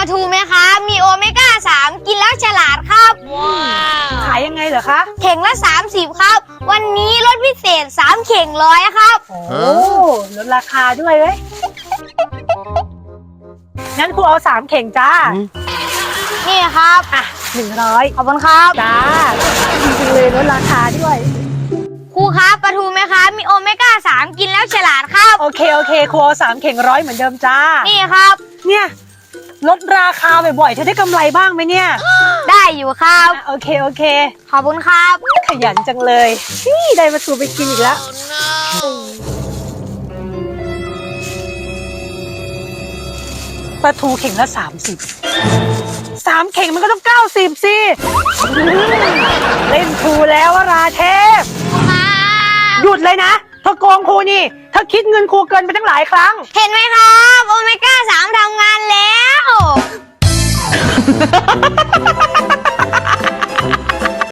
ลาทูไหมคะ มีโอเมก้า 3 กินแล้วฉลาดครับ ขายยังไงเหรอคะ เข่งละ 30 ครับ วันนี้ลดพิเศษ 3 เข่งร้อยครับ โอ้ลดราคาด้วยเว้ยงั้นครูเอาสามเข่งจ้า นี่ครับ อะหนึ่งร้อยขอบคุณครับ จ้าจริงๆเลยลดราคาด้วย ครูครับปลาทูไหมคะ มีโอเมก้า 3 กินแล้วฉลาดครับ โอเค โอเคครูเอาสามเข่งร้อยเหมือนเดิมจ้า นี่ครับ เนี่ย ลดราคาบ่อยๆเธอได้กำไรบ้างไหมเนี่ยได้อยู่ครับ อะโอเคโอเค ขอบคุณครับ ขยันจังเลยนี่ได้มาสูไปกินอีกแล้ว ปลาทูเข่งละสามสิบสามเข่งมันก็ต้องเก้าสิบสิอืมเล่นครูแล้ววราเทพ หยุดเลยนะ เธอโกงครูนี่ เธอคิดเงินครูเกินไปตั้งหลายครั้ง เห็นไหมครับ โอเมก้า3ทำงา Ha ha ha ha ha!